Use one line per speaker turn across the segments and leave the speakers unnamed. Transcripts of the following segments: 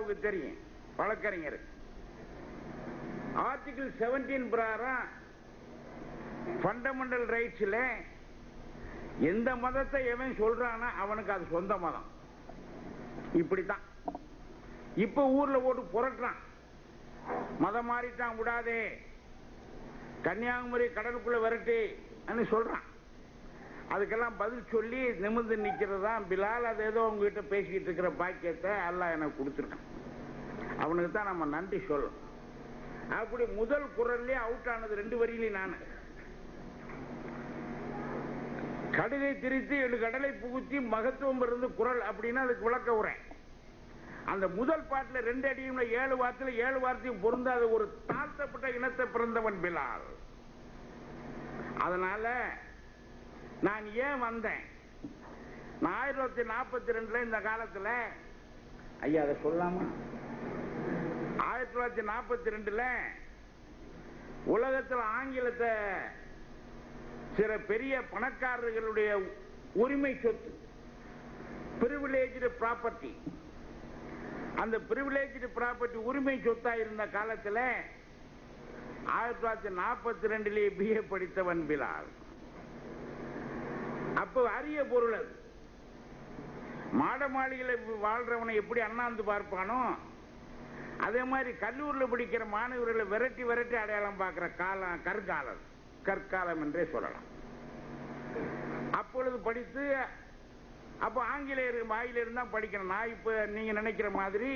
தெரியும். வழக்கறிஞர். Article seventeen பிரகாரம் ஃபண்டமெண்டல் ரைட்ஸ்ல எந்த மதத்தை எவன் சொல்றானோ அவனுக்கு அது சொந்த மதம். இப்படித்தான். இப்ப ஊர்ல போட்டு புரட்டுறான். மதம் மாறிட்டான் விடாதே. கன்னியாகுமரி கடலுக்குள்ள விரட்டு சொல்றான். அதுக்கெல்லாம் பதில் சொல்லி நிமிர்ந்து நிக்கிறது தான் பிலால் அது ஏதோ உங்ககிட்ட பேசிக்கிட்டு இருக்கிற பாக்கியத்தை எல்லாம் எனக்கு கொடுத்துருக்கான். அவனுக்கு தான் நம்ம நன்றி சொல்லணும். அப்படி முதல் குரல்லே அவுட் ஆனது ரெண்டு வரியிலையும் நான். கடுகை திரித்து எழு கடலை புகுத்தி மகத்துவம் இருந்து குரல் அப்படின்னா அதுக்கு விளக்க உரை. அந்த முதல் பாட்டில் ரெண்டு அடியும் ஏழு வார்த்தையில ஏழு வார்த்தையும் பொருந்தாத ஒரு தாழ்த்தப்பட்ட இனத்தை பிறந்தவன் பிலால். அதனால நான் ஏன் வந்தேன்? நான் ஆயிரத்தி தொள்ளாயிரத்தி நாற்பத்தி ரெண்டுல இந்த காலத்துல ஐயா அதை சொல்லாமா? ஆயிரத்தி தொள்ளாயிரத்தி நாற்பத்தி ரெண்டுல உலகத்தில் ஆங்கிலத்தை சில பெரிய பணக்காரர்களுடைய உரிமை சொத்து பிரிவிலேஜ்டு ப்ராப்பர்ட்டி அந்த பிரிவிலேஜ்டு ப்ராப்பர்ட்டி உரிமை சொத்தா இருந்த காலத்தில் ஆயிரத்தி தொள்ளாயிரத்தி நாற்பத்தி ரெண்டுலேயே பிஏ படித்தவன் பிலால். அப்போ அரிய பொருள் அது. மாட மாளிகையில வாழ்றவனை எப்படி அண்ணாந்து பார்ப்பானோ அதே மாதிரி கல்லூரில படிக்கிற மாணவர்களை விரட்டி விரட்டி அடையாளம் பார்க்கிற காலம் கற்காலம் கற்காலம் என்றே சொல்லலாம். அப்பொழுது படித்து அப்போ ஆங்கிலேயர் வாயிலிருந்து தான் படிக்கணும். நான் இப்ப நீங்க நினைக்கிற மாதிரி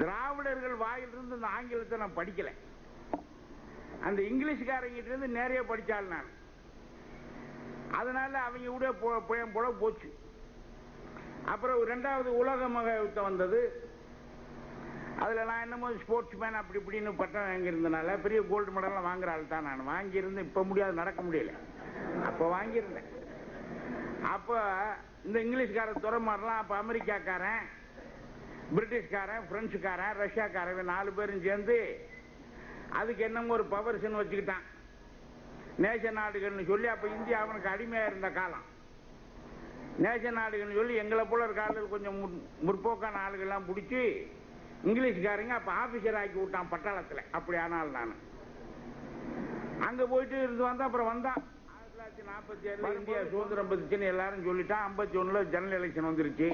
திராவிடர்கள் வாயிலிருந்து இந்த ஆங்கிலத்தை நான் படிக்கல. அந்த இங்கிலீஷ்காரங்கிட்ட இருந்து நிறைய படிச்சாலும் நான். அதனால அவங்க கூட பயம் போல போச்சு. அப்புறம் ரெண்டாவது உலக மக யுத்தம் வந்தது. அதுல நான் என்னமோ ஸ்போர்ட்ஸ் மேன் அப்படி இப்படின்னு பட்டம் வாங்கியிருந்தனால பெரிய கோல்டு மெடல்லாம் வாங்குற ஆள் தான் நான். வாங்கியிருந்து இப்ப முடியாது நடக்க முடியல. அப்ப வாங்கியிருந்தேன். அப்ப இந்த இங்கிலீஷ்கார துறைமாரெல்லாம் அப்ப அமெரிக்காக்காரன் பிரிட்டிஷ்காரன் பிரெஞ்சுக்காரன் ரஷ்யாக்காரன் நாலு பேரும் சேர்ந்து அதுக்கு என்னமோ ஒரு பவர்ஸ்ன்னு வச்சுக்கிட்டான். நேச நாடுகள்னு சொல்லி அப்ப இந்தியா அவனுக்கு அடிமையா இருந்த காலம். நேச நாடுகள்னு சொல்லி எங்களை போல இருக்க ஆளுகள் கொஞ்சம் முற்போக்கான ஆளுகள்லாம் பிடிச்சி இங்கிலீஷ்காரங்க அப்ப ஆபீசர் ஆக்கி விட்டான் பட்டாளத்துல. அப்படி ஆனால் நான். அங்க போயிட்டு இருந்து வந்தா அப்புறம் வந்தான் ஆயிரத்தி தொள்ளாயிரத்தி நாற்பத்தி ஏழுல இந்தியா சுதந்திரம் பெற்றுச்சுன்னு எல்லாரும் சொல்லிட்டான் ஐம்பத்தி ஒண்ணுல ஜெனரல் எலெக்ஷன் வந்துருச்சு.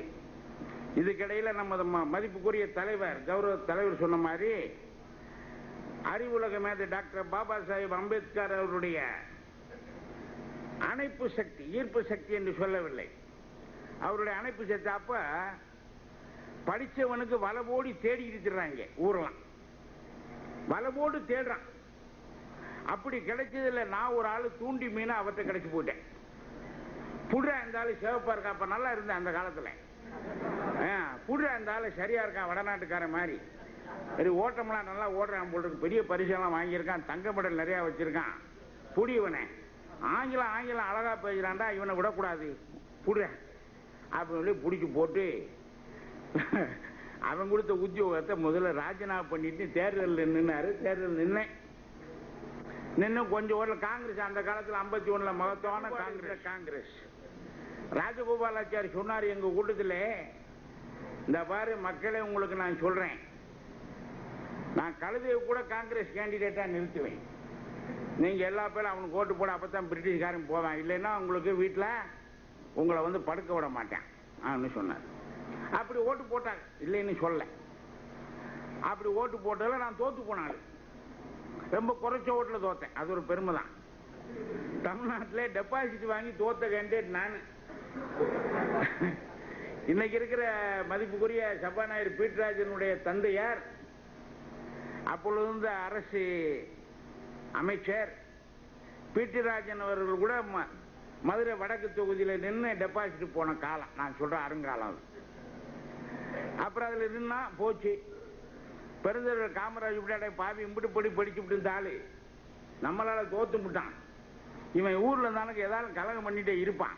இதுக்கிடையில நம்ம மதிப்புக்குரிய தலைவர் கௌரவ தலைவர் சொன்ன மாதிரி அறிவுலக மேதை டாக்டர் பாபா சாஹிப் அம்பேத்கர் அவருடைய அணைப்பு சக்தி ஈர்ப்பு சக்தி என்று சொல்லவில்லை. அவருடைய அணைப்பு சக்தி அப்ப படிச்சவனுக்கு வலவோடி தேடி இருக்கிறாங்க ஊரெல்லாம். வலவோடு தேடுறான். அப்படி கிடைச்சதுல நான் ஒரு ஆளு தூண்டி மீனா அவர்கிட்ட கிடைச்சு போயிட்டேன். புடுறா இருந்தாலும் சிவப்பா இருக்கா? அப்ப நல்லா இருந்தேன் அந்த காலத்துல. புடுறா இருந்தாலும் சரியா இருக்கான் வடநாட்டுக்காரன் மாதிரி. சரி ஓட்டம்லாம் நல்லா ஓடுறான் போல் பெரிய பரிசெல்லாம் வாங்கியிருக்கான். தங்க மெடல் நிறைய வச்சிருக்கான். புடியவனே ஆங்கிலம் ஆங்கிலம் அழகா பேசுறான்டா இவனை விடக்கூடாது. புடுற. அப்படின்னு சொல்லி பிடிச்சி போட்டு அவன் கொடுத்த உத்தியோகத்தை முதல்ல ராஜினாமா பண்ணிட்டு தேர்தலில் நின்னாரு. தேர்தல் நின்னேன். நின்று கொஞ்சம் ஓடல. காங்கிரஸ் அந்த காலத்தில் ஐம்பத்தி ஒண்ணுல மகத்துவான காங்கிரஸ். காங்கிரஸ். ராஜகோபாலாச்சாரி சொன்னார் எங்க கூட்டத்தில் இந்த பாரு மக்களே உங்களுக்கு நான் சொல்றேன். நான் கழுதையை கூட காங்கிரஸ் கேண்டிடேட்டா நிறுத்துவேன். நீங்க எல்லா பேரும் அவனுக்கு ஓட்டு போட அப்பதான் பிரிட்டிஷ்காரன் போவான். இல்லைன்னா உங்களுக்கு வீட்டில் உங்களை வந்து படுக்க விட மாட்டேன். அப்படின்னு சொன்னார். அப்படி ஓட்டு போட்டாங்க இல்லைன்னு சொல்ல அப்படி ஓட்டு போட்டதில் நான் தோத்து போனாள் ரொம்ப குறைச்ச ஓட்டுல தோத்தேன். அது ஒரு பெருமை தான் தமிழ்நாட்டிலே டெபாசிட் வாங்கி தோத்த கேண்டேட் நான். இன்னைக்கு இருக்கிற மதிப்புக்குரிய சபாநாயகர் பீட்ராஜனுடைய தந்தையார் அப்பொழுது இருந்த அரசு அமைச்சர் பீட்டிராஜன் அவர்கள் கூட மதுரை வடக்கு தொகுதியில் நின்று டெபாசிட் போன காலம். நான் சொல்றேன் அருங்காலம். அப்புறம் அதுல நின்னா போச்சு. பெருந்தலைவர் காமராஜ் விட்டாடே பாவி இம்பிட்டு படி படிச்சு விட்டு ஆளு. நம்மளால தோத்து விட்டான். இவன் ஊர்ல இருந்தாலும் ஏதாவது கலகம் பண்ணிட்டே இருப்பான்.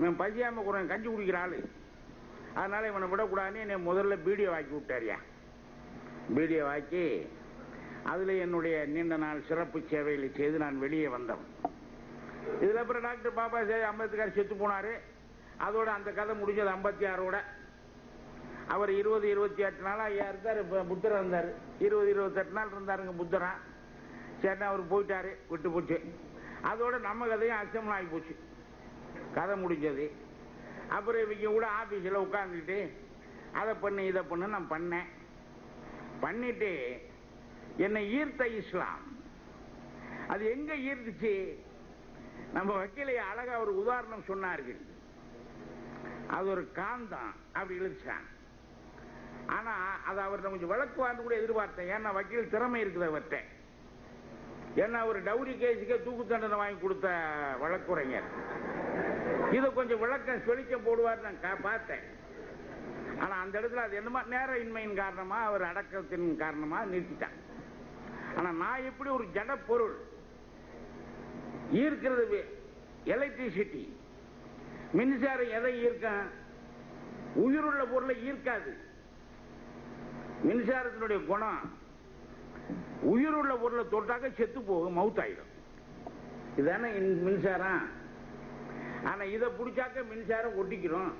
இவன் பசியாம குறை கஞ்சி குடிக்கிற ஆளு. அதனால இவனை விடக்கூடாதுன்னு என்னை முதல்ல வீடியோ வாக்கி விட்டாரியா வீடியோ ஆக்கி அதுல என்னுடைய நீண்ட நாள் சிறப்பு சேவைகளை செய்து நான் வெளியே வந்தேன். இதுல அப்புறம் டாக்டர் பாபா சாஹேப் அம்பேத்கர் செத்து போனாரு. அதோட அந்த கதை முடிஞ்சது ஐம்பத்தி ஆறோட அவர் இருபது இருபத்தி எட்டு நாளாக ஐயா இருந்தார் புத்தரா புத்தர் இருந்தார். இருபது இருபத்தெட்டு நாள் இருந்தாருங்க புத்தரா. சரி அவர் போயிட்டாரு விட்டு போச்சு. அதோட நம்ம கதையும் அசம்பளம் ஆகி போச்சு. கதை முடிஞ்சது. அப்புறம் இவங்க கூட ஆபீஸ்ல உட்காந்துக்கிட்டு அதை பண்ணு இதை பண்ணு நான் பண்ணேன். பண்ணிட்டு என்னை ஈர்த்த இஸ்லாம். அது எங்க ஈர்த்துச்சு? நம்ம வக்கீலை அழகா ஒரு உதாரணம் சொன்னார்கள். அது ஒரு காந்தம் அப்படி இழுச்சான் ஆனா அது அவர் கொஞ்சம் விளக்குவார்னு கூட எதிர்பார்த்தேன். ஏன்னா வக்கீல் திறமை இருக்குது அவர்கிட்ட. ஏன்னா ஒரு டவுரி கேஸுக்கே தூக்கு தண்டனை வாங்கி கொடுத்த வழக்குரைஞர். இதை கொஞ்சம் விளக்கம் சொல்லிக்க போடுவார் நான் பார்த்தேன். ஆனா அந்த இடத்துல அது என்னமா நேர இன்மையின் காரணமா அவர் அடக்கத்தின் காரணமா நிறுத்திட்டான் ஆனா நான் எப்படி ஒரு ஜட பொருள் ஈர்க்கிறது எலக்ட்ரிசிட்டி மின்சாரம் எதை ஈர்க்கும் உயிருள்ள பொருளை ஈர்க்காது. மின்சாரத்தினுடைய குணம் உயிருள்ள பொருளை தொட்டாக்க செத்து போகும் மவுத் ஆயிடும். இதுதானே மின்சாரம்? ஆனா இதை பிடிச்சாக்க மின்சாரம் ஒட்டிக்கிறோம்